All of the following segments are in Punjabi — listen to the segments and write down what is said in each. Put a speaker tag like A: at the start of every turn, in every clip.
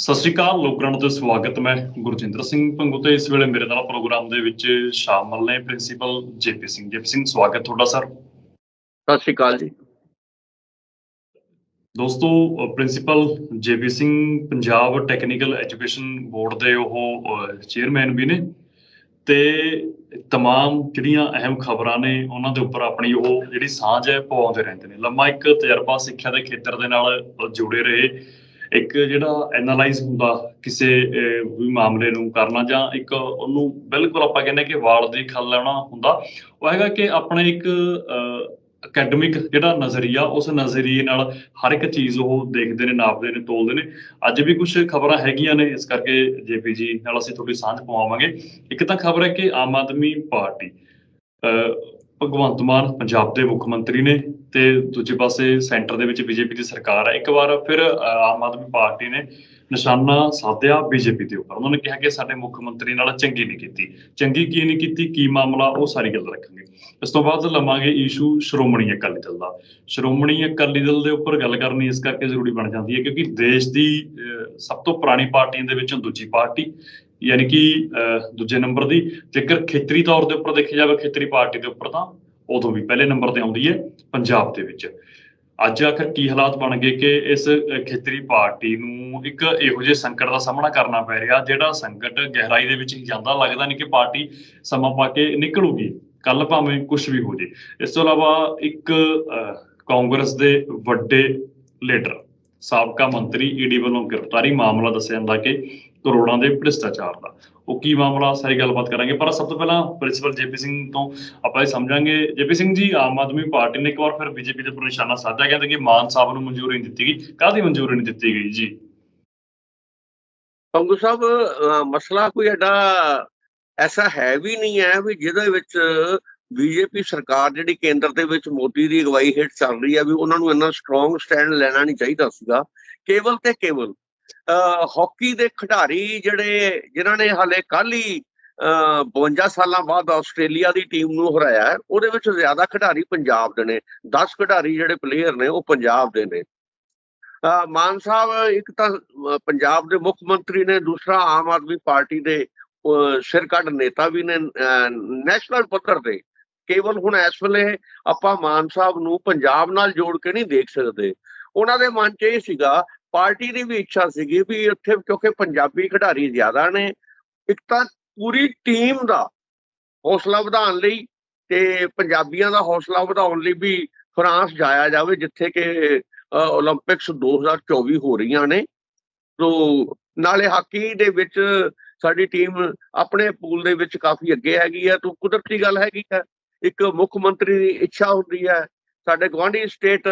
A: ਸਤਿ ਸ਼੍ਰੀ ਅਕਾਲ ਲੋਕਰਣ ਤੇ ਸਵਾਗਤ ਮੈਂ ਗੁਰਜਿੰਦਰ ਸਿੰਘ ਪੰਗੂ ਤੇ ਇਸ ਵੇਲੇ ਮੇਰੇ ਨਾਲ ਪ੍ਰੋਗਰਾਮ ਦੇ ਵਿੱਚ ਸ਼ਾਮਲ ਨੇ principal JP Singh. JP Singh ਸਵਾਗਤ ਤੁਹਾਡਾ ਸਰ।
B: ਸਤਿ ਸ਼੍ਰੀ ਅਕਾਲ ਜੀ।
A: ਦੋਸਤੋ principal JP Singh Punjab technical education board ਦੇ ਉਹ ਚੇਅਰਮੈਨ ਵੀ ਨੇ ਤੇ ਤਮਾਮ ਜਿਹੜੀਆਂ ਅਹਿਮ ਖਬਰਾਂ ਨੇ ਉਹਨਾਂ ਦੇ ਉੱਪਰ ਆਪਣੀ ਉਹ ਜਿਹੜੀ ਸਾਂਝ ਹੈ ਪਾਉਂਦੇ ਰਹਿੰਦੇ ਨੇ। ਲੰਮਾ ਇੱਕ ਤਜਰਬਾ ਸਿੱਖਿਆ ਦੇ ਖੇਤਰ ਦੇ ਨਾਲ ਜੁੜੇ ਰਹੇ ਇੱਕ ਜਿਹੜਾ ਐਨਾਲਾਈਜ਼ ਹੁੰਦਾ ਕਿਸੇ ਵੀ ਮਾਮਲੇ ਨੂੰ ਕਰਨਾ ਜਾਂ ਇੱਕ ਉਹਨੂੰ ਬਿਲਕੁਲ ਆਪਾਂ ਕਹਿੰਦੇ ਕਿ ਵਾਲ ਦੀ ਖੱਲ ਲਾਉਣਾ ਹੁੰਦਾ ਉਹ ਹੈਗਾ ਕਿ ਆਪਣੇ ਇੱਕ ਅਕੈਡਮਿਕ ਜਿਹੜਾ ਨਜ਼ਰੀਆ ਉਸ ਨਜ਼ਰੀਏ ਨਾਲ ਹਰ ਇੱਕ ਚੀਜ਼ ਉਹ ਦੇਖਦੇ ਨੇ ਨਾਪਦੇ ਨੇ ਤੋਲਦੇ ਨੇ। ਅੱਜ ਵੀ ਕੁਝ ਖਬਰਾਂ ਹੈਗੀਆਂ ਨੇ ਇਸ ਕਰਕੇ ਜੇਪੀ ਜੀ ਨਾਲ ਅਸੀਂ ਤੁਹਾਡੀ ਸਾਂਝ ਪਵਾਵਾਂਗੇ। ਇੱਕ ਤਾਂ ਖਬਰ ਹੈ ਕਿ ਆਮ ਆਦਮੀ ਪਾਰਟੀ ਅਹ, ਭਗਵੰਤ ਮਾਨ ਪੰਜਾਬ ਦੇ ਮੁੱਖ ਮੰਤਰੀ ਨੇ ਤੇ ਦੂਜੇ ਪਾਸੇ ਸੈਂਟਰ ਦੇ ਵਿੱਚ ਬੀਜੇਪੀ ਦੀ ਸਰਕਾਰ ਹੈ। ਇੱਕ ਵਾਰ ਫਿਰ ਆਮ ਆਦਮੀ ਪਾਰਟੀ ਨੇ ਨਿਸ਼ਾਨਾ ਸਾਧਿਆ ਬੀਜੇਪੀ ਦੇ ਉੱਪਰ। ਉਹਨਾਂ ਨੇ ਕਿਹਾ ਕਿ ਸਾਡੇ ਮੁੱਖ ਮੰਤਰੀ ਨਾਲ ਚੰਗੀ ਨਹੀਂ ਕੀਤੀ। ਚੰਗੀ ਕੀ ਨਹੀਂ ਕੀਤੀ ਕੀ ਮਾਮਲਾ ਉਹ ਸਾਰੀ ਗੱਲ ਰੱਖਾਂਗੇ। ਇਸ ਤੋਂ ਬਾਅਦ ਲਵਾਂਗੇ ਇਸ਼ੂ ਸ਼੍ਰੋਮਣੀ ਅਕਾਲੀ ਦਲ ਦਾ। ਸ਼੍ਰੋਮਣੀ ਅਕਾਲੀ ਦਲ ਦੇ ਉੱਪਰ ਗੱਲ ਕਰਨੀ ਇਸ ਕਰਕੇ ਜ਼ਰੂਰੀ ਬਣ ਜਾਂਦੀ ਹੈ ਕਿਉਂਕਿ ਦੇਸ਼ ਦੀ ਅਹ, ਸਭ ਤੋਂ ਪੁਰਾਣੀ ਪਾਰਟੀਆਂ ਦੇ ਵਿੱਚੋਂ ਦੂਜੀ ਪਾਰਟੀ ਯਾਨੀ ਕਿ ਅਹ, ਦੂਜੇ ਨੰਬਰ ਦੀ ਜੇਕਰ ਖੇਤਰੀ ਤੌਰ ਦੇ ਉੱਪਰ ਦੇਖਿਆ ਜਾਵੇ ਖੇਤਰੀ ਪਾਰਟੀ ਦੇ ਉੱਪਰ ਤਾਂ ਉਦੋਂ ਵੀ ਪਹਿਲੇ ਨੰਬਰ ਤੇ ਆਉਂਦੀ ਹੈ ਪੰਜਾਬ ਦੇ ਵਿੱਚ। ਅੱਜ ਆਖਰ ਕੀ ਹਾਲਾਤ ਬਣ ਗਏ ਕਿ ਇਸ ਖੇਤਰੀ ਪਾਰਟੀ ਨੂੰ ਇੱਕ ਇਹੋ ਜਿਹੇ ਸੰਕਟ ਦਾ ਸਾਹਮਣਾ ਕਰਨਾ ਪੈ ਰਿਹਾ ਜਿਹੜਾ ਸੰਕਟ ਗਹਿਰਾਈ ਦੇ ਵਿੱਚ ਜਾਂਦਾ ਲੱਗਦਾ ਨਹੀਂ ਕਿ ਪਾਰਟੀ ਸਮਾਂ ਪਾ ਕੇ ਨਿਕਲੂਗੀ। ਕੱਲ ਭਾਵੇਂ ਕੁਝ ਵੀ ਹੋ ਜੇ। ਇਸ ਤੋਂ ਇਲਾਵਾ ਇੱਕ ਅਹ, ਕਾਂਗਰਸ ਦੇ ਵੱਡੇ ਲੀਡਰ ਸਾਬਕਾ ਮੰਤਰੀ ਈਡੀ ਵੱਲੋਂ ਗ੍ਰਿਫਤਾਰੀ ਮਾਮਲਾ ਦੱਸਿਆ ਜਾਂਦਾ ਕਿ ਕਰੋੜਾਂ ਦੇ ਭ੍ਰਿਸ਼ਟਾਚਾਰ ਦਾ। ਉਹ ਕੀ ਮਾਮਲਾ ਸਾਰੀ ਗੱਲਬਾਤ ਕਰਾਂਗੇ। ਪਰ ਸਭ ਤੋਂ ਪਹਿਲਾਂ ਪ੍ਰਿੰਸੀਪਲ ਜੇਪੀ ਸਿੰਘ ਤੋਂ ਆਪਾਂ ਇਹ ਸਮਝਾਂਗੇ। ਜੇਪੀ ਸਿੰਘ ਜੀ ਆਮ ਆਦਮੀ ਪਾਰਟੀ ਨੇ ਇੱਕ ਵਾਰ ਫਿਰ ਬੀਜੇਪੀ ਦੇ ਉੱਪਰ ਨਿਸ਼ਾਨਾ ਸਾਧਿਆ ਕਹਿੰਦੇ ਕਿ ਮਾਨ ਸਾਹਿਬ ਨੂੰ ਮਨਜ਼ੂਰੀ ਨਹੀਂ ਦਿੱਤੀ ਗਈ। ਕਾਹਦੀ ਮਨਜ਼ੂਰੀ ਨਹੀਂ ਦਿੱਤੀ ਗਈ ਜੀ?
B: ਪੰਗੂ ਸਾਹਿਬ ਅਹ, ਮਸਲਾ ਕੋਈ ਐਡਾ ਐਸਾ ਹੈ ਵੀ ਨਹੀਂ ਹੈ ਵੀ ਜਿਹਦੇ ਵਿੱਚ ਬੀਜੇਪੀ ਸਰਕਾਰ ਜਿਹੜੀ ਕੇਂਦਰ ਦੇ ਵਿੱਚ ਮੋਦੀ ਦੀ ਅਗਵਾਈ ਹੇਠ ਚੱਲ ਰਹੀ ਹੈ ਵੀ ਉਹਨਾਂ ਨੂੰ ਇੰਨਾ ਸਟਰੋਂਗ ਸਟੈਂਡ ਲੈਣਾ ਨਹੀਂ ਚਾਹੀਦਾ ਸੀਗਾ। ਕੇਵਲ ਤੇ ਕੇਵਲ ਹਾਕੀ ਦੇ ਖਿਡਾਰੀ ਜਿਹੜੇ, ਜਿਨ੍ਹਾਂ ਨੇ ਹਾਲੇ ਕੱਲ ਹੀ 52 ਸਾਲਾਂ ਬਾਅਦ ਆਸਟ੍ਰੇਲੀਆ ਦੀ ਟੀਮ ਨੂੰ ਹਰਾਇਆ ਉਹਦੇ ਵਿੱਚ ਜ਼ਿਆਦਾ ਖਿਡਾਰੀ ਪੰਜਾਬ ਦੇ ਨੇ 10 ਖਿਡਾਰੀ ਜਿਹੜੇ ਪਲੇਅਰ ਨੇ ਉਹ ਪੰਜਾਬ ਦੇ ਨੇ। ਮਾਨ ਸਾਹਿਬ, ਇੱਕ ਤਾਂ ਪੰਜਾਬ ਦੇ ਮੁੱਖ ਮੰਤਰੀ ਨੇ, ਦੂਸਰਾ ਆਮ ਆਦਮੀ ਪਾਰਟੀ ਦੇ, ਅਹ ਸਿਰ ਕੱਢ ਨੇਤਾ ਵੀ ਨੇ ਨੈਸ਼ਨਲ ਪੱਧਰ ਤੇ। ਕੇਵਲ ਹੁਣ ਇਸ ਵੇਲੇ ਆਪਾਂ ਮਾਨ ਸਾਹਿਬ ਨੂੰ ਪੰਜਾਬ ਨਾਲ ਜੋੜ ਕੇ ਨਹੀਂ ਦੇਖ ਸਕਦੇ। ਉਹਨਾਂ ਦੇ ਮਨ 'ਚ ਇਹ ਸੀਗਾ ਪਾਰਟੀ ਦੀ ਵੀ ਇੱਛਾ ਸੀਗੀ ਵੀ ਇੱਥੇ ਕਿਉਂਕਿ ਪੰਜਾਬੀ ਖਿਡਾਰੀ ਜ਼ਿਆਦਾ ਨੇ, ਇੱਕ ਤਾਂ ਪੂਰੀ ਟੀਮ ਦਾ ਹੌਸਲਾ ਵਧਾਉਣ ਲਈ ਤੇ ਪੰਜਾਬੀਆਂ ਦਾ ਹੌਸਲਾ ਵਧਾਉਣ ਲਈ ਵੀ ਫਰਾਂਸ ਜਾਇਆ ਜਾਵੇ, ਜਿੱਥੇ ਕਿ 올림픽ਸ 2024 ਹੋ ਰਹੀਆਂ ਨੇ। ਤੋਂ ਨਾਲੇ ਹਾਕੀ ਦੇ ਵਿੱਚ ਸਾਡੀ ਟੀਮ ਆਪਣੇ ਪੂਲ ਦੇ ਵਿੱਚ ਕਾਫੀ ਅੱਗੇ ਹੈਗੀ ਆ ਤੋਂ ਕੁਦਰਤੀ ਗੱਲ ਹੈਗੀ ਆ ਇੱਕ ਮੁੱਖ ਮੰਤਰੀ ਦੀ ਇੱਛਾ ਹੁੰਦੀ ਹੈ। ਸਾਡੇ ਗਵਾਂਢੀ ਸਟੇਟ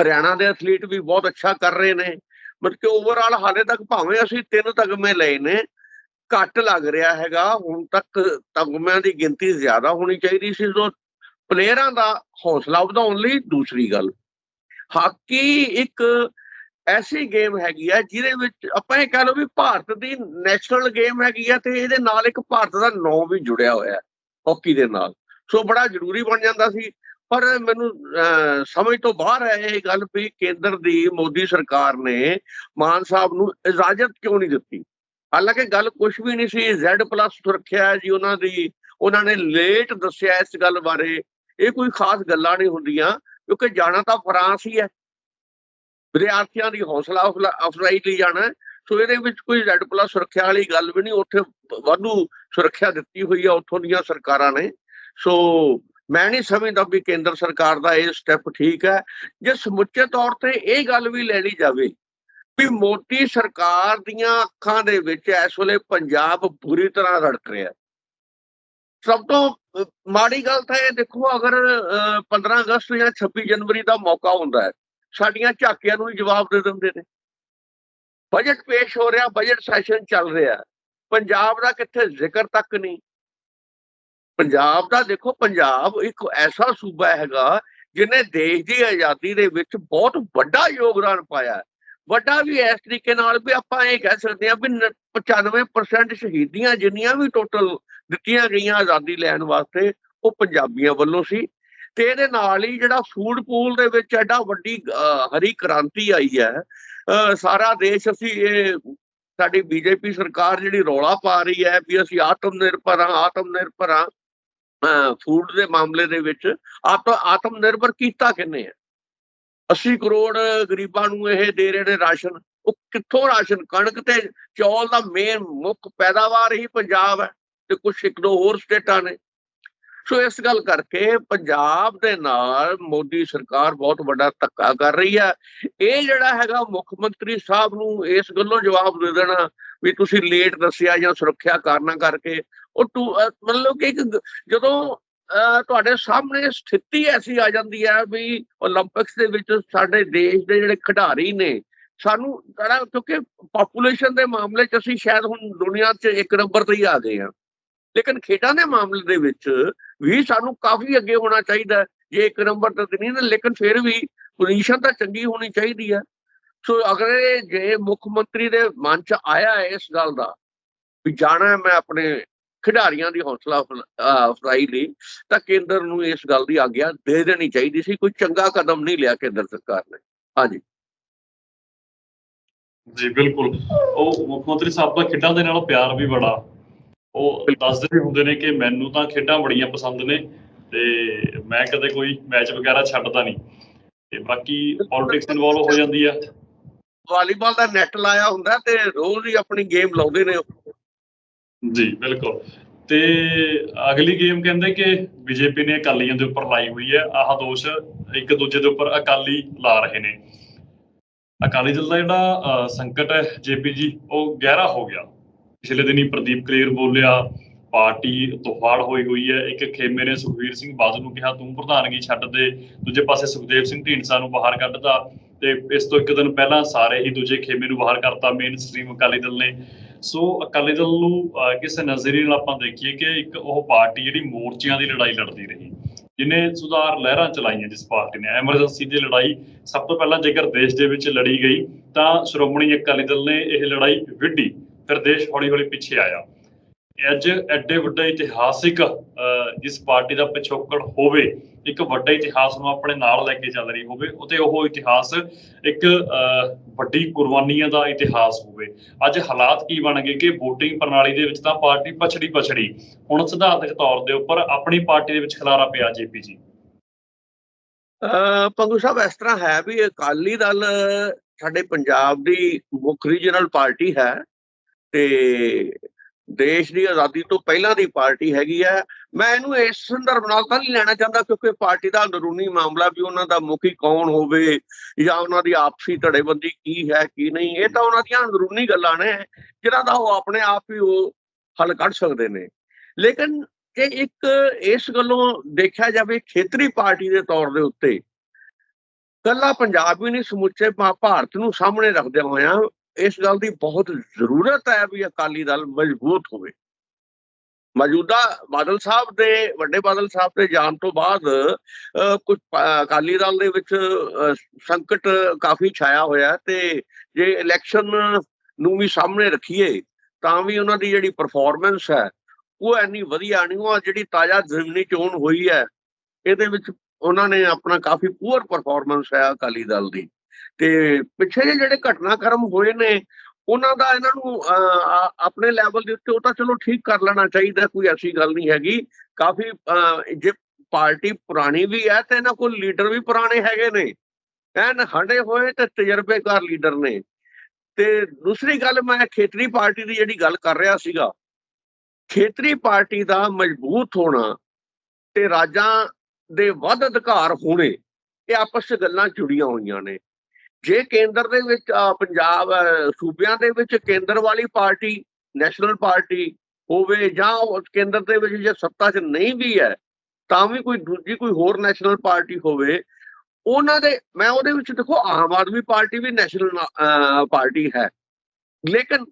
B: ਹਰਿਆਣਾ ਦੇ ਐਥਲੀਟ ਵੀ ਬਹੁਤ ਅੱਛਾ ਕਰ ਰਹੇ ਨੇ। ਮਤਲਬ ਕਿ ਓਵਰਆਲ ਹਾਲੇ ਤੱਕ ਭਾਵੇਂ ਅਸੀਂ ਤਿੰਨ ਤਗਮੇ ਲਏ ਨੇ, ਘੱਟ ਲੱਗ ਰਿਹਾ ਹੈਗਾ। ਹੁਣ ਤੱਕ ਤਗਮਿਆਂ ਦੀ ਗਿਣਤੀ ਜ਼ਿਆਦਾ ਹੋਣੀ ਚਾਹੀਦੀ ਸੀ, ਜੋ ਪਲੇਅਰਾਂ ਦਾ ਹੌਸਲਾ ਵਧਾਉਣ ਲਈ ਦੂਸਰੀ ਗੱਲ। ਹਾਕੀ ਇੱਕ ਐਸੀ ਗੇਮ ਹੈਗੀ ਆ, ਜਿਹਦੇ ਵਿੱਚ ਆਪਾਂ ਇਹ ਕਹਿ ਲਓ ਵੀ ਭਾਰਤ ਦੀ ਨੈਸ਼ਨਲ ਗੇਮ ਹੈਗੀ ਆ ਤੇ ਇਹਦੇ ਨਾਲ ਇੱਕ ਭਾਰਤ ਦਾ ਨਾਂ ਵੀ ਜੁੜਿਆ ਹੋਇਆ ਹੈ, ਹਾਕੀ ਦੇ ਨਾਲ। ਸੋ ਬੜਾ ਜ਼ਰੂਰੀ ਬਣ ਜਾਂਦਾ ਸੀ। ਪਰ ਮੈਨੂੰ ਅਹ, ਸਮਝ ਤੋਂ ਬਾਹਰ ਹੈ ਇਹ ਗੱਲ ਵੀ ਕੇਂਦਰ ਦੀ ਮੋਦੀ ਸਰਕਾਰ ਨੇ ਮਾਨ ਸਾਹਿਬ ਨੂੰ ਇਜਾਜ਼ਤ ਕਿਉਂ ਨਹੀਂ ਦਿੱਤੀ? ਹਾਲਾਂਕਿ ਗੱਲ ਕੁਝ ਵੀ ਨਹੀਂ ਸੀ Z+ ਸੁਰੱਖਿਆ ਜੀ ਉਹਨਾਂ ਦੀ ਉਹਨਾਂ ਨੇ ਲੇਟ ਦੱਸਿਆ ਇਸ ਗੱਲ ਬਾਰੇ। ਇਹ ਕੋਈ ਖਾਸ ਗੱਲਾਂ ਨਹੀਂ ਹੁੰਦੀਆਂ ਕਿਉਂਕਿ ਜਾਣਾ ਤਾਂ ਫਰਾਂਸ ਹੀ ਹੈ। ਵਿਦਿਆਰਥੀਆਂ ਦੀ ਹੌਸਲਾ ਅਫਲਾ- ਅਫਜ਼ਾਈ ਲਈ ਜਾਣਾ ਸੋ ਇਹਦੇ ਵਿੱਚ ਕੋਈ Z+ ਸੁਰੱਖਿਆ ਵਾਲੀ ਗੱਲ ਵੀ ਨਹੀਂ ਉੱਥੇ ਵਾਧੂ ਸੁਰੱਖਿਆ ਦਿੱਤੀ ਹੋਈ ਆ ਉੱਥੋਂ ਦੀਆਂ ਸਰਕਾਰਾਂ ਨੇ। ਸੋ ਮੈਂ ਨਹੀਂ ਸਮਝਦਾ ਵੀ ਕੇਂਦਰ ਸਰਕਾਰ ਦਾ ਇਹ ਸਟੈਪ ਠੀਕ ਹੈ। ਜੇ ਸਮੁੱਚੇ ਤੌਰ ਤੇ ਇਹ ਗੱਲ ਵੀ ਲੈਣੀ ਜਾਵੇ ਵੀ ਮੋਦੀ ਸਰਕਾਰ ਦੀਆਂ ਅੱਖਾਂ ਦੇ ਵਿੱਚ ਇਸ ਵੇਲੇ ਪੰਜਾਬ ਬੁਰੀ ਤਰ੍ਹਾਂ ਰੜਕ ਰਿਹਾ। ਸਭ ਤੋਂ ਮਾੜੀ ਗੱਲ ਤਾਂ ਇਹ ਦੇਖੋ ਅਗਰ ਅਹ, 15 ਅਗਸਤ ਜਾਂ 26 ਜਨਵਰੀ ਦਾ ਮੌਕਾ ਹੁੰਦਾ ਹੈ ਸਾਡੀਆਂ ਝਾਕੀਆਂ ਨੂੰ ਹੀ ਜਵਾਬ ਦੇ ਦਿੰਦੇ ਨੇ। ਬਜਟ ਪੇਸ਼ ਹੋ ਰਿਹਾ ਬਜਟ ਸੈਸ਼ਨ ਚੱਲ ਰਿਹਾ। ਪੰਜਾਬ ਦਾ ਕਿੱਥੇ ਜ਼ਿਕਰ ਤੱਕ ਨਹੀਂ। ਪੰਜਾਬ ਦਾ ਦੇਖੋ, ਪੰਜਾਬ ਇੱਕ ਐਸਾ ਸੂਬਾ ਹੈਗਾ ਜਿਨੇ ਦੇਸ਼ ਦੀ ਆਜ਼ਾਦੀ ਦੇ ਵਿੱਚ ਬਹੁਤ ਵੱਡਾ ਯੋਗਦਾਨ ਪਾਇਆ। ਵੱਡਾ ਵੀ ਇਸ ਤਰੀਕੇ ਨਾਲ ਵੀ ਆਪਾਂ ਇਹ ਕਹਿ ਸਕਦੇ ਹਾਂ ਵੀ ਨ- 95% ਸ਼ਹੀਦੀਆਂ ਜਿੰਨੀਆਂ ਵੀ ਟੋਟਲ ਦਿੱਤੀਆਂ ਗਈਆਂ ਆਜ਼ਾਦੀ ਲੈਣ ਵਾਸਤੇ, ਉਹ ਪੰਜਾਬੀਆਂ ਵੱਲੋਂ ਸੀ। ਤੇ ਇਹਦੇ ਨਾਲ ਹੀ ਜਿਹੜਾ ਫੂਡ ਪੂਲ ਦੇ ਵਿੱਚ ਐਡਾ ਵੱਡੀ ਹਰੀ ਕ੍ਰਾਂਤੀ ਆਈ ਹੈ। ਸਾਰਾ ਦੇਸ਼ ਅਸੀਂ ਇਹ ਸਾਡੀ ਬੀਜੇਪੀ ਸਰਕਾਰ ਜਿਹੜੀ ਰੌਲਾ ਪਾ ਰਹੀ ਹੈ ਵੀ ਅਸੀਂ ਆਤਮ ਨਿਰਭਰ ਹਾਂ, ਆਤਮ ਨਿਰਭਰ ਹਾਂ। ਫੂਡ ਦੇ ਮਾਮਲੇ ਦੇ ਵਿੱਚ ਆਪ ਆਤਮ ਨਿਰਭਰ ਕੀਤਾ ਕਿੰਨੇ ਆ? 80 ਕਰੋੜ ਗਰੀਬਾਂ ਨੂੰ ਇਹ ਦੇ ਰਹੇ ਨੇ ਰਾਸ਼ਨ। ਉਹ ਕਿੱਥੋਂ ਰਾਸ਼ਨ? ਕਣਕ ਤੇ ਚੌਲ ਦਾ ਮੇਨ ਮੁੱਖ ਪੈਦਾਵਾਰ ਹੀ ਪੰਜਾਬ ਹੈ ਤੇ ਕੁਝ ਇੱਕ ਦੋ ਹੋਰ ਸਟੇਟਾਂ ਨੇ। ਸੋ ਇਸ ਗੱਲ ਕਰਕੇ ਪੰਜਾਬ ਦੇ ਨਾਲ ਮੋਦੀ ਸਰਕਾਰ ਬਹੁਤ ਵੱਡਾ ਧੱਕਾ ਕਰ ਰਹੀ ਹੈ। ਇਹ ਜਿਹੜਾ ਹੈਗਾ ਮੁੱਖ ਮੰਤਰੀ ਸਾਹਿਬ ਨੂੰ ਇਸ ਗੱਲੋਂ ਜਵਾਬ ਦੇ ਦੇਣਾ ਵੀ ਤੁਸੀਂ ਲੇਟ ਦੱਸਿਆ ਜਾਂ ਸੁਰੱਖਿਆ ਕਾਰਨਾਂ ਕਰਕੇ ਉਹ ਟੂ ਮਤਲਬ ਕਿ ਜਦੋਂ ਤੁਹਾਡੇ ਸਾਹਮਣੇ ਸਥਿਤੀ ਐਸੀ ਆ ਜਾਂਦੀ ਹੈ ਵੀ 올림픽ਸ ਦੇ ਵਿੱਚ ਸਾਡੇ ਦੇਸ਼ ਦੇ ਜਿਹੜੇ ਖਿਡਾਰੀ ਨੇ, ਸਾਨੂੰ ਜਿਹੜਾ ਕਿਉਂਕਿ ਪੋਪੂਲੇਸ਼ਨ ਦੇ ਮਾਮਲੇ 'ਚ ਅਸੀਂ ਸ਼ਾਇਦ ਹੁਣ ਦੁਨੀਆ 'ਚ ਇੱਕ ਨੰਬਰ ਤੇ ਹੀ ਆ ਗਏ ਹਾਂ। ਲੇਕਿਨ ਖੇਡਾਂ ਦੇ ਮਾਮਲੇ ਦੇ ਵਿੱਚ ਵੀ ਸਾਨੂੰ ਕਾਫੀ ਅੱਗੇ ਹੋਣਾ ਚਾਹੀਦਾ ਜੇ ਇੱਕ ਨੰਬਰ ਤੇ ਨਹੀਂ ਨਾ ਲੇਕਿਨ ਫਿਰ ਵੀ ਪੋਜੀਸ਼ਨ ਤਾਂ ਚੰਗੀ ਹੋਣੀ ਚਾਹੀਦੀ ਹੈ। ਸੋ ਅਗਰ ਜੇ ਮੁੱਖ ਮੰਤਰੀ ਦੇ ਮਨ 'ਚ ਆਇਆ ਹੈ ਇਸ ਗੱਲ ਦਾ, ਵੀ ਜਾਣਾ ਮੈਂ ਆਪਣੇ ਖਿਡਾਰੀਆਂ ਦੀ ਹੌਸਲਾ ਅਫਜ਼ਾਈ ਲਈ ਤਾਂ ਕੇਂਦਰ ਨੂੰ ਇਸ ਗੱਲ ਦੀ ਆਗਿਆ ਦੇ ਦੇਣੀ ਚਾਹੀਦੀ ਸੀ ਕੋਈ ਚੰਗਾ ਕਦਮ ਨਹੀਂ ਲਿਆ ਕੇਂਦਰ ਸਰਕਾਰ ਨੇ। ਹਾਂਜੀ।
A: ਜੀ ਬਿਲਕੁਲ। ਉਹ ਮੁੱਖ ਮੰਤਰੀ ਸਾਹਿਬ ਦਾ ਖੇਡਾਂ ਦੇ ਨਾਲ ਪਿਆਰ ਵੀ ਬੜਾ। ਉਹ ਦੱਸਦੇ ਵੀ ਹੁੰਦੇ ਨੇ ਕਿ ਮੈਨੂੰ ਤਾਂ ਖੇਡਾਂ ਬੜੀਆਂ ਪਸੰਦ ਨੇ ਤੇ ਮੈਂ ਕਦੇ ਕੋਈ ਮੈਚ ਵਗੈਰਾ ਛੱਡਦਾ ਨਹੀਂ। ਤੇ ਬਾਕੀ ਪੋਲਿਟਿਕਸ ਇਨਵੋਲਵ ਹੋ ਜਾਂਦੀ ਆ।
B: ਵਾਲੀਬਾਲ ਦਾ ਨੈਟ ਲਾਇਆ ਹੁੰਦਾ ਤੇ ਰੋਜ਼ ਹੀ ਆਪਣੀ ਗੇਮ ਲਾਉਂਦੇ ਨੇ ਉਹ।
A: ਜੀ, ਬਿਲਕੁਲ। ਤੇ ਅਗਲੀ ਗੇਮ ਕਹਿੰਦੇ ਕਿ ਬੀਜੇਪੀ ਨੇ ਅਕਾਲੀਆਂ ਦੇ ਉੱਪਰ ਲਾਈ ਹੋਈ ਹੈ। ਆਹ ਦੋਸ਼ ਇੱਕ ਦੂਜੇ ਦੇ ਉੱਪਰ ਅਕਾਲੀ ਲਾ ਰਹੇ ਨੇ। ਅਕਾਲੀ ਦਲ ਦਾ ਜਿਹੜਾ ਸੰਕਟ ਹੈ ਜੇਪੀਜੀ ਉਹ ਗਹਿਰਾ ਹੋ ਗਿਆ। ਪਿਛਲੇ ਦਿਨੀ ਪ੍ਰਦੀਪ ਕਲੇਰ ਬੋਲਿਆ, ਪਾਰਟੀ ਤੋਫਾੜ ਹੋਈ ਹੋਈ ਹੈ। ਇੱਕ ਖੇਮੇ ਨੇ ਸੁਖਵੀਰ ਸਿੰਘ ਬਾਦਲ ਨੂੰ ਕਿਹਾ, ਤੂੰ ਪ੍ਰਧਾਨਗੀ ਛੱਡ ਦੇ। ਦੂਜੇ ਪਾਸੇ ਸੁਖਦੇਵ ਸਿੰਘ ਢੀਂਡਸਾ ਨੂੰ ਬਾਹਰ ਕੱਢਤਾ ਤੇ। ਇਸ ਤੋਂ ਇੱਕ ਦਿਨ ਪਹਿਲਾਂ ਸਾਰੇ ਹੀ ਦੂਜੇ ਖੇਮੇ ਨੂੰ ਬਾਹਰ ਕਰਤਾ। ਮੇਨ ਸਟ੍ਰੀਮ ਅਕਾਲੀ ਦਲ ਨੇ ਸੋ ਅਕਾਲੀ ਦਲ ਨੂੰ ਅਹ, ਕਿਸੇ ਨਜ਼ਰੀਏ ਨਾਲ ਆਪਾਂ ਦੇਖੀਏ ਕਿ ਇੱਕ ਉਹ ਪਾਰਟੀ ਜਿਹੜੀ ਮੋਰਚਿਆਂ ਦੀ ਲੜਾਈ ਲੜਦੀ ਰਹੀ ਜਿਨੇ ਸੁਧਾਰ ਲਹਿਰਾਂ ਚਲਾਈਆਂ ਜਿਸ ਪਾਰਟੀ ਨੇ ਐਮਰਜੈਂਸੀ ਦੀ ਲੜਾਈ ਸਭ ਤੋਂ ਪਹਿਲਾਂ ਜੇਕਰ ਦੇਸ਼ ਦੇ ਵਿੱਚ ਲੜੀ ਗਈ ਤਾਂ ਸ਼੍ਰੋਮਣੀ ਅਕਾਲੀ ਦਲ ਨੇ ਇਹ ਲੜਾਈ ਵਿੱਢੀ ਫਿਰ ਦੇਸ਼ ਹੌਲੀ ਹੌਲੀ ਪਿੱਛੇ ਆਇਆ। ਅੱਜ ਐਡੇ ਵੱਡਾ ਇਤਿਹਾਸਿਕ ਅਹ, ਜਿਸ ਪਾਰਟੀ ਦਾ ਪਿਛੋਕੜ ਹੋਵੇ ਇੱਕ ਵੱਡਾ ਇਤਿਹਾਸ ਨੂੰ ਆਪਣੇ ਨਾਲ ਲੈ ਕੇ ਚੱਲ ਰਹੀ ਹੋਵੇ ਅਤੇ ਉਹ ਇਤਿਹਾਸ ਇੱਕ ਵੱਡੀ ਕੁਰਬਾਨੀਆਂ ਦਾ ਇਤਿਹਾਸ ਹੋਵੇ। ਅੱਜ ਹਾਲਾਤ ਕੀ ਬਣ ਗਏ ਕਿ VOTING ਪ੍ਰਣਾਲੀ ਦੇ ਵਿੱਚ ਤਾਂ ਪਾਰਟੀ ਪਛੜੀ ਪਛੜੀ ਹੁਣ ਸਿਧਾਂਤਕ ਤੌਰ ਦੇ ਉੱਪਰ ਆਪਣੀ ਪਾਰਟੀ ਦੇ ਵਿੱਚ ਖਲਾਰਾ ਪਿਆ ਜੇਪੀਜੀ
B: ਅਹ ਪੰਗੂ ਸਾਹਿਬ ਇਸ ਤਰ੍ਹਾਂ ਹੈ ਵੀ ਅਕਾਲੀ ਦਲ ਸਾਡੇ ਪੰਜਾਬ ਦੀ ਮੁੱਖ ਰੀਜਨਲ ਪਾਰਟੀ ਹੈ ਤੇ ਦੇਸ਼ ਦੀ ਆਜ਼ਾਦੀ ਤੋਂ ਪਹਿਲਾਂ ਦੀ ਪਾਰਟੀ ਹੈਗੀ ਹੈ। ਮੈਂ ਇਹਨੂੰ ਇਸ ਸੰਦਰਭ ਨਾਲ ਤਾਂ ਨਹੀਂ ਲੈਣਾ ਚਾਹੁੰਦਾ ਕਿਉਂਕਿ ਪਾਰਟੀ ਦਾ ਅੰਦਰੂਨੀ ਮਾਮਲਾ ਵੀ ਉਹਨਾਂ ਦਾ ਮੁਖੀ ਕੌਣ ਹੋਵੇ ਜਾਂ ਉਹਨਾਂ ਦੀ ਆਪਸੀ ਧੜੇਬੰਦੀ ਕੀ ਹੈ, ਕੀ ਨਹੀਂ, ਇਹ ਤਾਂ ਉਹਨਾਂ ਦੀਆਂ ਅੰਦਰੂਨੀ ਗੱਲਾਂ ਨੇ ਜਿਨ੍ਹਾਂ ਦਾ ਉਹ ਆਪਣੇ ਆਪ ਹੀ ਉਹ ਹੱਲ ਕੱਢ ਸਕਦੇ ਨੇ। ਲੇਕਿਨ ਕਿ ਇੱਕ ਇਸ ਗੱਲੋਂ ਦੇਖਿਆ ਜਾਵੇ ਖੇਤਰੀ ਪਾਰਟੀ ਦੇ ਤੌਰ ਦੇ ਉੱਤੇ, ਕੱਲਾ ਪੰਜਾਬ ਹੀ ਨਹੀਂ ਸਮੁੱਚੇ ਭਾਰਤ ਨੂੰ ਸਾਹਮਣੇ ਰੱਖਦੇ ਹੋਇਆ ਇਸ ਗੱਲ ਦੀ ਬਹੁਤ ਜ਼ਰੂਰਤ ਹੈ ਵੀ ਅਕਾਲੀ ਦਲ ਮਜ਼ਬੂਤ ਹੋਵੇ। ਮੌਜੂਦਾ ਬਾਦਲ ਸਾਹਿਬ ਦੇ ਵੱਡੇ ਬਾਦਲ ਸਾਹਿਬ ਦੇ ਜਾਣ ਤੋਂ ਬਾਅਦ ਅਹ, ਕੁਝ ਅਕਾਲੀ ਦਲ ਦੇ ਵਿੱਚ ਸੰਕਟ ਕਾਫੀ ਛਾਇਆ ਹੋਇਆ ਹੈ ਤੇ ਜੇ ਇਲੈਕਸ਼ਨ ਨੂੰ ਵੀ ਸਾਹਮਣੇ ਰੱਖੀਏ ਤਾਂ ਵੀ ਉਹਨਾਂ ਦੀ ਜਿਹੜੀ ਪਰਫਾਰਮੈਂਸ ਹੈ ਉਹ ਐਨੀ ਵਧੀਆ ਨਹੀਂ ਉਹ ਜਿਹੜੀ ਤਾਜ਼ਾ ਜ਼ਮੀਨੀ ਚੋਣ ਹੋਈ ਹੈ ਇਹਦੇ ਵਿੱਚ ਉਹਨਾਂ ਨੇ ਆਪਣਾ ਕਾਫੀ ਪੂਅਰ ਪਰਫਾਰਮੈਂਸ ਹੈ ਅਕਾਲੀ ਦਲ ਦੀ। ਤੇ ਪਿੱਛੇ ਜਿਹੇ ਜਿਹੜੇ ਘਟਨਾਕ੍ਰਮ ਹੋਏ ਨੇ ਉਹਨਾਂ ਦਾ ਇਹਨਾਂ ਨੂੰ ਅਹ, ਆਪਣੇ ਲੈਵਲ ਦੇ ਉੱਤੇ ਉਹ ਤਾਂ ਚਲੋ ਠੀਕ ਕਰ ਲੈਣਾ ਚਾਹੀਦਾ ਕੋਈ ਐਸੀ ਗੱਲ ਨਹੀਂ ਹੈਗੀ। ਕਾਫੀ ਜੇ ਪਾਰਟੀ ਪੁਰਾਣੀ ਵੀ ਹੈ ਤੇ ਇਹਨਾਂ ਕੋਲ ਲੀਡਰ ਵੀ ਪੁਰਾਣੇ ਹੈਗੇ ਨੇ। ਐਨ ਹੰਡੇ ਹੋਏ ਤੇ ਤਜਰਬੇਕਾਰ ਲੀਡਰ ਨੇ। ਤੇ ਦੂਸਰੀ ਗੱਲ ਮੈਂ ਖੇਤਰੀ ਪਾਰਟੀ ਦੀ ਜਿਹੜੀ ਗੱਲ ਕਰ ਰਿਹਾ ਸੀਗਾ ਖੇਤਰੀ ਪਾਰਟੀ ਦਾ ਮਜ਼ਬੂਤ ਹੋਣਾ ਤੇ ਰਾਜਾਂ ਦੇ ਵੱਧ ਅਧਿਕਾਰ ਹੋਣੇ ਇਹ ਆਪਸ ਵਿੱਚ ਗੱਲਾਂ ਜੁੜੀਆਂ ਹੋਈਆਂ ਨੇ। ਜੇ ਕੇਂਦਰ ਦੇ ਵਿੱਚ ਪੰਜਾਬ ਸੂਬਿਆਂ ਦੇ ਵਿੱਚ ਕੇਂਦਰ ਵਾਲੀ ਪਾਰਟੀ, ਨੈਸ਼ਨਲ ਪਾਰਟੀ ਹੋਵੇ ਜਾਂ ਕੇਂਦਰ ਦੇ ਵਿੱਚ ਜੇ ਸੱਤਾ 'ਚ ਨਹੀਂ ਵੀ ਹੈ, ਤਾਂ ਵੀ ਕੋਈ ਦੂਜੀ ਕੋਈ ਹੋਰ ਨੈਸ਼ਨਲ ਪਾਰਟੀ ਹੋਵੇ, ਉਹਨਾਂ ਦੇ, ਮੈਂ ਉਹਦੇ ਵਿੱਚ ਦੇਖੋ, ਆਮ ਆਦਮੀ ਪਾਰਟੀ ਵੀ ਨੈਸ਼ਨਲ ਪਾਰਟੀ ਹੈ। ਲੇਕਿਨ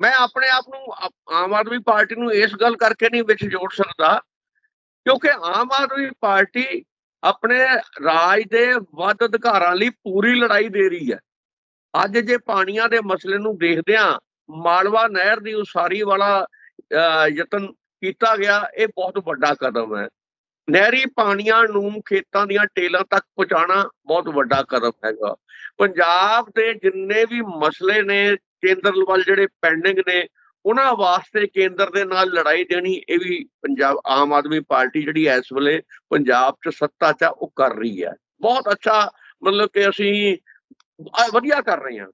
B: ਮੈਂ ਆਪਣੇ ਆਪ ਨੂੰ ਆਮ ਆਦਮੀ ਪਾਰਟੀ ਨੂੰ ਇਸ ਗੱਲ ਕਰਕੇ ਨਹੀਂ ਵਿੱਚ ਜੋੜ ਸਕਦਾ ਕਿਉਂਕਿ ਆਮ ਆਦਮੀ ਪਾਰਟੀ ਆਪਣੇ ਰਾਜ ਦੇ ਵੱਧ ਅਧਿਕਾਰਾਂ ਲਈ ਪੂਰੀ ਲੜਾਈ ਦੇ ਰਹੀ ਹੈ। ਅੱਜ ਜੇ ਪਾਣੀਆਂ ਦੇ ਮਸਲੇ ਨੂੰ ਦੇਖਦਿਆਂ ਮਾਲਵਾ ਨਹਿਰ ਦੀ ਉਸਾਰੀ ਵਾਲਾ ਅਹ, ਯਤਨ ਕੀਤਾ ਗਿਆ ਇਹ ਬਹੁਤ ਵੱਡਾ ਕਦਮ ਹੈ। ਨਹਿਰੀ ਪਾਣੀਆਂ ਨੂੰ ਖੇਤਾਂ ਦੀਆਂ ਟੇਲਾਂ ਤੱਕ ਪਹੁੰਚਾਉਣਾ ਬਹੁਤ ਵੱਡਾ ਕਦਮ ਹੈਗਾ। ਪੰਜਾਬ ਦੇ ਜਿੰਨੇ ਵੀ ਮਸਲੇ ਨੇ ਕੇਂਦਰ ਵੱਲ ਜਿਹੜੇ ਪੈਂਡਿੰਗ ਨੇ ਉਹਨਾਂ ਵਾਸਤੇ ਕੇਂਦਰ ਦੇ ਨਾਲ ਲੜਾਈ ਦੇਣੀ ਇਹ ਵੀ ਪੰਜਾਬ ਆਮ ਆਦਮੀ ਪਾਰਟੀ ਜਿਹੜੀ ਇਸ ਵੇਲੇ ਪੰਜਾਬ 'ਚ ਸੱਤਾ 'ਚ ਆ, ਉਹ ਕਰ ਰਹੀ ਹੈ। ਬਹੁਤ ਅੱਛਾ ਮਤਲਬ ਕਿ ਅਸੀਂ ਵਧੀਆ ਕਰ ਰਹੇ ਹਾਂ।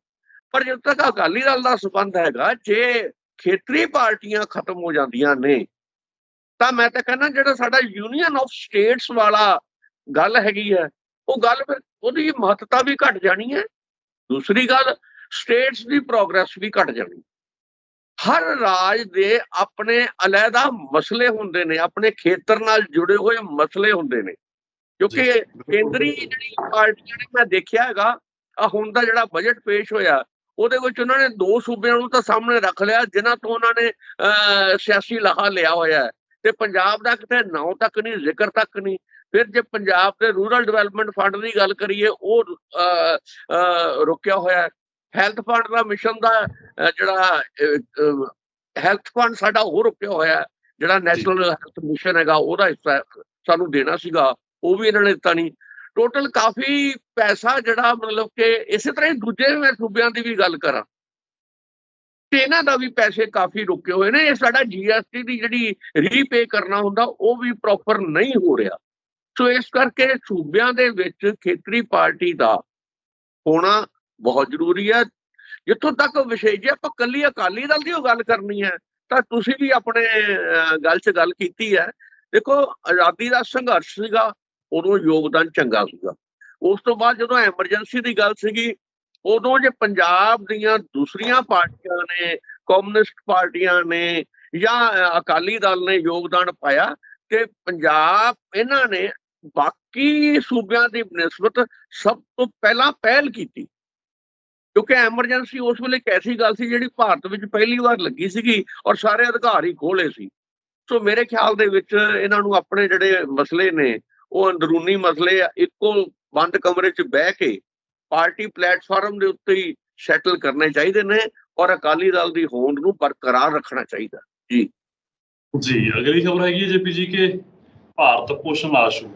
B: ਪਰ ਜਦ ਤੱਕ ਅਕਾਲੀ ਦਲ ਦਾ ਸੰਬੰਧ ਹੈਗਾ ਜੇ ਖੇਤਰੀ ਪਾਰਟੀਆਂ ਖਤਮ ਹੋ ਜਾਂਦੀਆਂ ਨੇ ਤਾਂ ਮੈਂ ਤਾਂ ਕਹਿੰਦਾ ਜਿਹੜਾ ਸਾਡਾ ਯੂਨੀਅਨ ਆਫ ਸਟੇਟਸ ਵਾਲਾ ਗੱਲ ਹੈਗੀ ਹੈ ਉਹ ਗੱਲ ਫਿਰ ਉਹਦੀ ਮਹੱਤਤਾ ਵੀ ਘਟ ਜਾਣੀ ਹੈ। ਦੂਸਰੀ ਗੱਲ ਸਟੇਟਸ ਦੀ ਪ੍ਰੋਗਰੈਸ ਵੀ ਘਟ ਜਾਣੀ। ਹਰ ਰਾਜ ਦੇ ਆਪਣੇ ਅਲੱਗਾ ਮਸਲੇ ਹੁੰਦੇ ਨੇ ਆਪਣੇ ਖੇਤਰ ਨਾਲ ਜੁੜੇ ਹੋਏ ਮਸਲੇ ਹੁੰਦੇ ਨੇ। ਕਿਉਂਕਿ ਕੇਂਦਰੀ ਜਿਹੜੀ ਪਾਰਟੀਆਂ ਨੇ ਮੈਂ ਦੇਖਿਆ ਹੈਗਾ ਆ ਹੁਣ ਦਾ ਜਿਹੜਾ ਬਜਟ ਪੇਸ਼ ਹੋਇਆ ਉਹਦੇ ਵਿੱਚ ਉਹਨਾਂ ਨੇ ਦੋ ਸੂਬਿਆਂ ਨੂੰ ਤਾਂ ਸਾਹਮਣੇ ਰੱਖ ਲਿਆ ਜਿਨ੍ਹਾਂ ਤੋਂ ਉਹਨਾਂ ਨੇ ਸਿਆਸੀ ਲਾਹਾ ਲਿਆ ਹੋਇਆ ਹੈ। ਤੇ ਪੰਜਾਬ ਦਾ ਕਿਤੇ ਨਾਂ ਤੱਕ ਨਹੀਂ ਜ਼ਿਕਰ ਤੱਕ ਨਹੀਂ। ਫਿਰ ਜੇ ਪੰਜਾਬ ਦੇ ਰੂਰਲ ਡਿਵੈਲਪਮੈਂਟ ਫੰਡ ਦੀ ਗੱਲ ਕਰੀਏ ਉਹ ਰੁਕਿਆ ਹੋਇਆ ਹੈ। ਹੈਲਥ ਫੰਡ ਦਾ ਮਿਸ਼ਨ ਦਾ ਜਿਹੜਾ ਹੈਲਥ ਫੰਡ ਸਾਡਾ ਉਹ ਰੁਕਿਆ ਹੋਇਆ ਹੈ ਜਿਹੜਾ ਨੈਸ਼ਨਲ ਹੈਲਥ ਮਿਸ਼ਨ ਹੈਗਾ ਉਹਦਾ ਹਿੱਸਾ ਸਾਨੂੰ ਦੇਣਾ ਸੀਗਾ ਉਹ ਵੀ ਇਹਨਾਂ ਨੇ ਦਿੱਤਾ ਨਹੀਂ। ਟੋਟਲ ਕਾਫੀ ਪੈਸਾ ਜਿਹੜਾ ਮਤਲਬ ਕਿ ਇਸੇ ਤਰ੍ਹਾਂ ਹੀ ਦੂਜੇ ਮੈਂ ਸੂਬਿਆਂ ਦੀ ਵੀ ਗੱਲ ਕਰਾਂ ਤੇ ਇਹਨਾਂ ਦਾ ਵੀ ਪੈਸੇ ਕਾਫੀ ਰੁਕੇ ਹੋਏ ਨੇ ਇਹ ਸਾਡਾ ਜੀਐਸਟੀ ਦੀ ਜਿਹੜੀ ਰੀਪੇ ਕਰਨਾ ਹੁੰਦਾ ਉਹ ਵੀ ਪ੍ਰੋਪਰ ਨਹੀਂ ਹੋ ਰਿਹਾ। ਸੋ ਇਸ ਕਰਕੇ ਸੂਬਿਆਂ ਦੇ ਵਿੱਚ ਖੇਤਰੀ ਪਾਰਟੀ ਦਾ ਹੋਣਾ ਬਹੁਤ ਜ਼ਰੂਰੀ ਹੈ। ਜਿੱਥੋਂ ਤੱਕ ਵਿਸ਼ੇ ਜੇ ਆਪਾਂ ਕੱਲੀ ਅਕਾਲੀ ਦਲ ਦੀ ਉਹ ਗੱਲ ਕਰਨੀ ਹੈ, ਤਾਂ ਤੁਸੀਂ ਵੀ ਆਪਣੇ ਗੱਲ 'ਚ ਗੱਲ ਕੀਤੀ ਹੈ। ਦੇਖੋ, ਆਜ਼ਾਦੀ ਦਾ ਸੰਘਰਸ਼ ਸੀਗਾ, ਉਦੋਂ ਯੋਗਦਾਨ ਚੰਗਾ ਸੀਗਾ। ਉਸ ਤੋਂ ਬਾਅਦ ਜਦੋਂ ਐਮਰਜੈਂਸੀ ਦੀ ਗੱਲ ਸੀਗੀ, ਉਦੋਂ ਜੇ ਪੰਜਾਬ ਦੀਆਂ ਦੂਸਰੀਆਂ ਪਾਰਟੀਆਂ ਨੇ, ਕਮਿਊਨਿਸਟ ਪਾਰਟੀਆਂ ਨੇ ਜਾਂ ਅਕਾਲੀ ਦਲ ਨੇ ਯੋਗਦਾਨ ਪਾਇਆ ਕਿ ਪੰਜਾਬ ਇਹਨਾਂ ਨੇ ਬਾਕੀ ਸੂਬਿਆਂ ਦੀ ਨਿਸਬਤ ਸਭ ਤੋਂ ਪਹਿਲਾਂ ਪਹਿਲ ਕੀਤੀ। ਕਿਉਂਕਿ ਐਮਰਜੈਂਸੀ ਉਸ ਵੇਲੇ ਇੱਕ ਐਸੀ ਗੱਲ ਸੀ ਜਿਹੜੀ ਭਾਰਤ ਵਿੱਚ ਪਹਿਲੀ ਵਾਰ ਲੱਗੀ ਸੀਗੀ ਔਰ ਸਾਰੇ ਅਧਿਕਾਰ ਹੀ ਖੋਲੇ ਸੀ। ਸੋ ਮੇਰੇ ਖਿਆਲ ਦੇ ਵਿੱਚ ਇਹਨਾਂ ਨੂੰ ਆਪਣੇ ਜਿਹੜੇ ਮਸਲੇ ਨੇ ਉਹ ਅੰਦਰੂਨੀ ਮਸਲੇ ਆ, ਇੱਕੋ ਬੰਦ ਕਮਰੇ 'ਚ ਬਹਿ ਕੇ ਪਾਰਟੀ ਪਲੇਟਫਾਰਮ ਦੇ ਉੱਤੇ ਹੀ ਸੈਟਲ ਕਰਨੇ ਚਾਹੀਦੇ ਨੇ ਔਰ ਅਕਾਲੀ ਦਲ ਦੀ ਹੋਂਦ ਨੂੰ ਬਰਕਰਾਰ ਰੱਖਣਾ ਚਾਹੀਦਾ।
A: ਜੀ। ਜੀ ਅਗਲੀ ਖਬਰ ਹੈਗੀ ਹੈ ਜੇਪੀ ਜੀ ਕੇ ਭਾਰਤ ਪੋਸ਼ਣ ਆਸ਼ੂ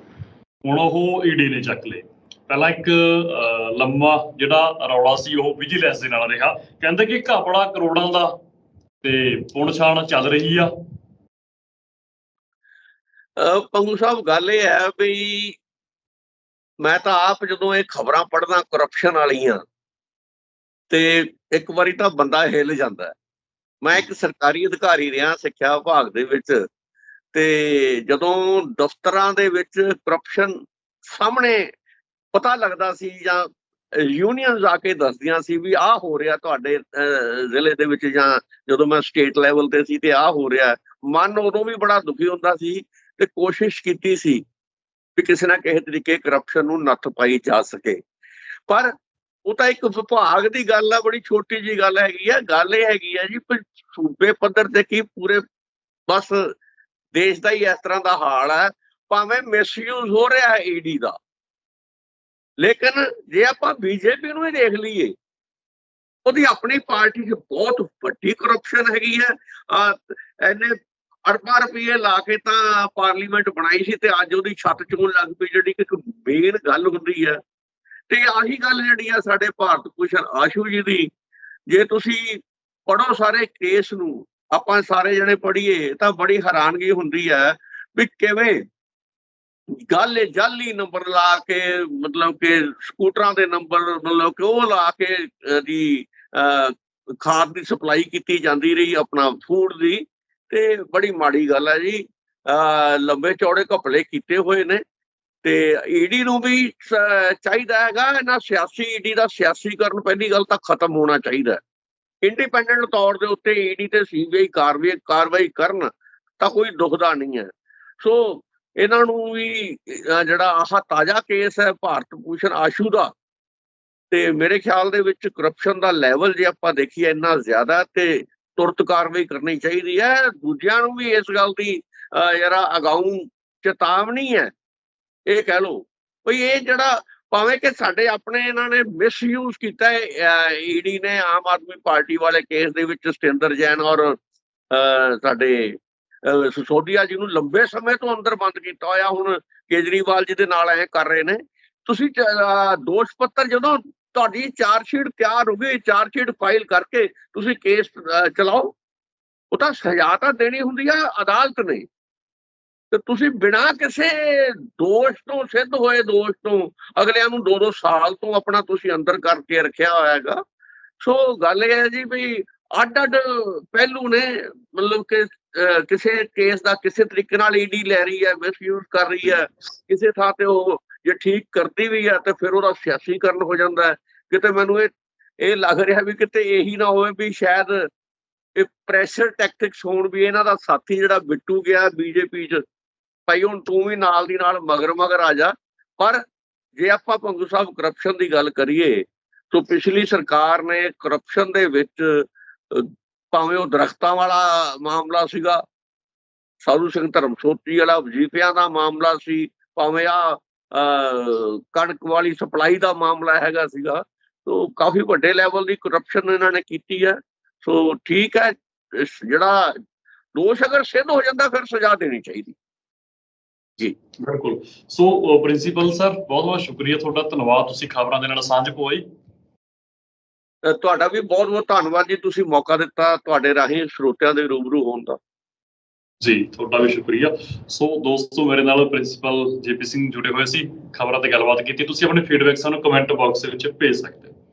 A: ਹੁਣ ਉਹ ਈਡੀ ਨੇ ਚੱਕ ਲਏ। ਪਹਿਲਾਂ ਇੱਕ ਅਹ, ਲੰਮਾ ਜਿਹੜਾ ਰੌਲਾ ਸੀ ਉਹ ਵਿਜੀਲੈਂਸ ਦੇ ਨਾਲ ਰਿਹਾ। ਕਹਿੰਦੇ ਕਿ ਘਪਲਾ ਕਰੋੜਾਂ ਦਾ ਤੇ ਪੁਣਛਾਣ ਚੱਲ ਰਹੀ ਆ।
B: ਪੰਗੂ ਸਾਹਿਬ ਗੱਲ ਇਹ ਹੈ ਵੀ ਮੈਂ ਤਾਂ ਆਪ ਜਦੋਂ ਇਹ ਖਬਰਾਂ ਪੜਦਾ ਕਰਪਸ਼ਨ ਵਾਲੀਆਂ ਤੇ ਇੱਕ ਵਾਰੀ ਤਾਂ ਬੰਦਾ ਹਿੱਲ ਜਾਂਦਾ। ਮੈਂ ਇੱਕ ਸਰਕਾਰੀ ਅਧਿਕਾਰੀ ਰਿਹਾ ਸਿੱਖਿਆ ਵਿਭਾਗ ਦੇ ਵਿੱਚ ਤੇ ਜਦੋਂ ਦਫ਼ਤਰਾਂ ਦੇ ਵਿੱਚ ਕਰਪਸ਼ਨ ਸਾਹਮਣੇ ਪਤਾ ਲੱਗਦਾ ਸੀ ਜਾਂ ਯੂਨੀਅਨਸ ਆ ਕੇ ਦੱਸਦੀਆਂ ਸੀ ਵੀ ਆਹ ਹੋ ਰਿਹਾ ਤੁਹਾਡੇ ਜ਼ਿਲ੍ਹੇ ਦੇ ਵਿੱਚ ਜਾਂ ਜਦੋਂ ਮੈਂ ਸਟੇਟ ਲੈਵਲ ਤੇ ਸੀ ਤੇ ਆਹ ਹੋ ਰਿਹਾ ਮਨ ਉਦੋਂ ਵੀ ਬੜਾ ਦੁਖੀ ਹੁੰਦਾ ਸੀ ਤੇ ਕੋਸ਼ਿਸ਼ ਕੀਤੀ ਸੀ ਵੀ ਕਿਸੇ ਨਾ ਕਿਸੇ ਤਰੀਕੇ ਕਰਪਸ਼ਨ ਨੂੰ ਨੱਥ ਪਾਈ ਜਾ ਸਕੇ। ਪਰ ਉਹ ਤਾਂ ਇੱਕ ਵਿਭਾਗ ਦੀ ਗੱਲ ਆ, ਬੜੀ ਛੋਟੀ ਜੀ ਗੱਲ ਹੈਗੀ ਆ। ਗੱਲ ਇਹ ਹੈਗੀ ਆ ਜੀ, ਵੀ ਸੂਬੇ ਪੱਧਰ ਤੇ ਕੀ ਪੂਰੇ ਬਸ ਦੇਸ਼ ਦਾ ਹੀ ਇਸ ਤਰ੍ਹਾਂ ਦਾ ਹਾਲ ਹੈ ਭਾਵੇਂ ਮਿਸਯੂਜ਼ ਹੋ ਰਿਹਾ ਹੈ ਈਡੀ ਦਾ। ਲੇਕਿਨ ਜੇ ਆਪਾਂ ਬੀਜੇਪੀ ਨੂੰ ਹੀ ਦੇਖ ਲਈਏ, ਉਹਦੀ ਆਪਣੀ ਪਾਰਟੀ 'ਚ ਬਹੁਤ ਵੱਡੀ ਕਰਪਸ਼ਨ ਹੈਗੀ ਹੈ। ਇਹਨੇ ਅਰਬਾਂ ਰੁਪਏ ਲਾ ਕੇ ਤਾਂ ਪਾਰਲੀਮੈਂਟ ਬਣਾਈ ਸੀ ਤੇ ਅੱਜ ਉਹਦੀ ਛੱਤ ਚੋਣ ਲੱਗ ਪਈ, ਜਿਹੜੀ ਇੱਕ ਮੇਨ ਗੱਲ ਹੁੰਦੀ ਹੈ। ਤੇ ਆਹੀ ਗੱਲ ਜਿਹੜੀ ਆ ਸਾਡੇ ਭਾਰਤ ਭੂਸ਼ਣ ਆਸ਼ੂ ਜੀ ਦੀ, ਜੇ ਤੁਸੀਂ ਪੜੋ ਸਾਰੇ ਕੇਸ ਨੂੰ, ਆਪਾਂ ਸਾਰੇ ਜਣੇ ਪੜ੍ਹੀਏ, ਤਾਂ ਬੜੀ ਹੈਰਾਨਗੀ ਹੁੰਦੀ ਹੈ ਵੀ ਕਿਵੇਂ ਗੱਲ ਇਹ ਜਾਲੀ ਨੰਬਰ ਲਾ ਕੇ, ਮਤਲਬ ਕਿ ਸਕੂਟਰਾਂ ਦੇ ਨੰਬਰ, ਮਤਲਬ ਕਿ ਉਹ ਲਾ ਕੇ ਦੀ ਖਾਦ ਦੀ ਸਪਲਾਈ ਕੀਤੀ ਜਾਂਦੀ ਰਹੀ, ਆਪਣਾ ਫੂਡ ਦੀ। ਤੇ ਬੜੀ ਮਾੜੀ ਗੱਲ ਹੈ ਜੀ। ਲੰਬੇ ਚੌੜੇ ਘਪਲੇ ਕੀਤੇ ਹੋਏ ਨੇ। ਤੇ ਈਡੀ ਨੂੰ ਵੀ ਚਾਹੀਦਾ ਹੈਗਾ, ਇਹਨਾਂ ਸਿਆਸੀ ਈਡੀ ਦਾ ਸਿਆਸੀਕਰਨ ਪਹਿਲੀ ਗੱਲ ਤਾਂ ਖਤਮ ਹੋਣਾ ਚਾਹੀਦਾ। ਇੰਡੀਪੈਂਡੈਂਟ ਤੌਰ ਦੇ ਉੱਤੇ ਈਡੀ ਤੇ ਸੀਬੀਆਈ ਕਾਰਵਾਈ ਕਾਰਵਾਈ ਕਰਨ ਤਾਂ ਕੋਈ ਦੁਖਦਾ ਨਹੀਂ ਹੈ। ਸੋ ਇਹਨਾਂ ਨੂੰ ਵੀ ਜਿਹੜਾ ਆਹ ਤਾਜ਼ਾ ਕੇਸ ਹੈ ਭਾਰਤ ਭੂਸ਼ਣ ਆਸ਼ੂ ਦਾ ਤੇ ਮੇਰੇ ਖਿਆਲ ਦੇ ਵਿੱਚ ਕਰਪਸ਼ਨ ਦਾ ਲੈਵਲ ਜੇ ਆਪਾਂ ਦੇਖੀਏ ਇੰਨਾ ਜ਼ਿਆਦਾ ਤੇ ਤੁਰਤ ਕਾਰਵਾਈ ਕਰਨੀ ਚਾਹੀਦੀ ਹੈ। ਦੂਜਿਆਂ ਨੂੰ ਵੀ ਇਸ ਗੱਲ ਦੀ ਅਹ, ਜਿਹੜਾ ਅਗਾਊਂ ਚੇਤਾਵਨੀ ਹੈ। ਇਹ ਕਹਿ ਲਓ ਭਈ ਇਹ ਜਿਹੜਾ ਭਾਵੇਂ ਕਿ ਸਾਡੇ ਆਪਣੇ ਇਹਨਾਂ ਨੇ ਮਿਸਯੂਜ਼ ਕੀਤਾ ਹੈ ਈਡੀ ਨੇ ਆਮ ਆਦਮੀ ਪਾਰਟੀ ਵਾਲੇ ਕੇਸ ਦੇ ਵਿੱਚ ਸਤਿੰਦਰ ਜੈਨ ਔਰ ਸਾਡੇ ਅਹ, ਜੀ ਨੂੰ ਲੰਬੇ ਸਮੇਂ ਤੋਂ ਅੰਦਰ ਬੰਦ ਕੀਤਾ ਹੋਇਆ ਹੁਣ ਕੇਜਰੀਵਾਲ ਜੀ ਦੇ ਨਾਲ ਐ ਕਰ ਰਹੇ ਨੇ। ਤੁਸੀਂ ਦੋਸ਼ ਪੱਤਰ ਜਦੋਂ ਤੁਹਾਡੀ ਚਾਰਜ ਸ਼ੀਟ ਤਿਆਰ ਹੋ ਗਈ ਚਾਰਜ ਸ਼ੀਟ ਫਾਈਲ ਕਰਕੇ ਤੁਸੀਂ ਕੇਸ ਚਲਾਓ ਉਹ ਤਾਂ ਸਜ਼ਾ ਤਾਂ ਦੇਣੀ ਹੁੰਦੀ ਆ ਅਦਾਲਤ ਨੇ। ਤੇ ਤੁਸੀਂ ਬਿਨਾਂ ਕਿਸੇ ਦੋਸ਼ ਤੋਂ ਸਿੱਧ ਹੋਏ ਦੋਸ਼ ਤੋਂ ਅਗਲਿਆਂ ਨੂੰ 2-2 ਸਾਲ ਤੋਂ ਆਪਣਾ ਤੁਸੀਂ ਅੰਦਰ ਕਰਕੇ ਰੱਖਿਆ ਹੋਇਆ ਹੈਗਾ ਸੋ ਗੱਲ ਇਹ ਹੈ ਜੀ ਵੀ ਅੱਡ ਅੱਡ ਪਹਿਲੂ ਨੇ ਮਤਲਬ ਕਿ ਕਿਸੇ ਕੇਸ ਦਾ ਕਿਸੇ ਤਰੀਕੇ ਨਾਲ ਈਡੀ ਲੈ ਰਹੀ ਹੈ ਮਿਸਯੂਜ਼ ਕਰ ਰਹੀ ਹੈ, ਕਿਸੇ ਥਾਂ ਤੇ ਉਹ ਜੇ ਠੀਕ ਕਰਦੀ ਵੀ ਹੈ, ਤੇ ਫਿਰ ਉਹਦਾ ਸਿਆਸੀਕਰਨ ਹੋ ਜਾਂਦਾ ਹੈ। ਕਿਤੇ ਮੈਨੂੰ ਇਹ ਇਹ ਲੱਗ ਰਿਹਾ ਵੀ ਕਿਤੇ ਇਹੀ ਨਾ ਹੋਵੇ ਵੀ ਸ਼ਾਇਦ ਇਹ ਪ੍ਰੈਸ਼ਰ ਟੈਕਟਿਕਸ ਹੋਣ ਵੀ ਇਹਨਾਂ ਦਾ ਸਾਥੀ ਜਿਹੜਾ ਬਿੱਟੂ ਗਿਆ ਬੀਜੇਪੀ 'ਚ, ਭਾਈ ਹੁਣ ਤੂੰ ਵੀ ਨਾਲ ਦੀ ਨਾਲ ਮਗਰ ਮਗਰ ਆ ਜਾ। ਪਰ ਜੇ ਆਪਾਂ ਪੰਗੂ ਸਾਹਿਬ ਕਰਪਸ਼ਨ ਦੀ ਗੱਲ ਕਰੀਏ, ਤਾਂ ਪਿਛਲੀ ਸਰਕਾਰ ਨੇ ਕਰਪਸ਼ਨ ਦੇ ਵਿੱਚ ਭਾਵੇਂ ਉਹ ਦਰਖਤਾਂ ਵਾਲਾ ਮਾਮਲਾ ਸੀਗਾ ਸਾਧੂ ਸਿੰਘ ਧਰਮਸੋਤੀ ਵਾਲਾ ਵਜ਼ੀਫਿਆਂ ਦਾ ਮਾਮਲਾ ਸੀ ਭਾਵੇਂ ਆ ਕਣਕ ਵਾਲੀ ਸਪਲਾਈ ਦਾ ਮਾਮਲਾ ਹੈਗਾ ਸੀਗਾ ਸੋ ਕਾਫੀ ਵੱਡੇ ਲੈਵਲ ਦੀ ਕਰਪਸ਼ਨ ਇਹਨਾਂ ਨੇ ਕੀਤੀ ਹੈ ਸੋ ਠੀਕ ਹੈ ਜਿਹੜਾ ਦੋਸ਼ ਅਗਰ ਸਿੱਧ ਹੋ ਜਾਂਦਾ ਫਿਰ ਸਜ਼ਾ ਦੇਣੀ ਚਾਹੀਦੀ। ਜੀ।
A: ਬਿਲਕੁਲ। ਸੋ ਪ੍ਰਿੰਸੀਪਲ ਸਰ ਬਹੁਤ ਬਹੁਤ ਸ਼ੁਕਰੀਆ ਤੁਹਾਡਾ ਧੰਨਵਾਦ ਤੁਸੀਂ ਖਬਰਾਂ ਦੇ ਨਾਲ ਸਾਂਝ ਪਵਾਈ
B: ਅ, ਤੁਹਾਡਾ ਵੀ ਬਹੁਤ ਬਹੁਤ ਧੰਨਵਾਦ ਜੀ, ਤੁਸੀਂ ਮੌਕਾ ਦਿੱਤਾ ਤੁਹਾਡੇ ਰਾਹੀਂ ਸਰੋਤਿਆਂ ਦੇ ਰੂਬਰੂ ਹੋਣ ਦਾ।
A: ਜੀ, ਤੁਹਾਡਾ ਵੀ ਸ਼ੁਕਰੀਆ। ਸੋ ਦੋਸਤੋ, ਮੇਰੇ ਨਾਲ ਪ੍ਰਿੰਸੀਪਲ ਜੇਪੀ ਸਿੰਘ ਜੁੜੇ ਹੋਏ ਸੀ, ਖਬਰਾਂ ਤੇ ਗੱਲਬਾਤ ਕੀਤੀ। ਤੁਸੀਂ ਆਪਣੇ ਫੀਡਬੈਕ ਸਾਨੂੰ ਕਮੈਂਟ ਬਾਕਸ ਦੇ ਵਿੱਚ ਭੇਜ ਸਕਦੇ ਹੋ।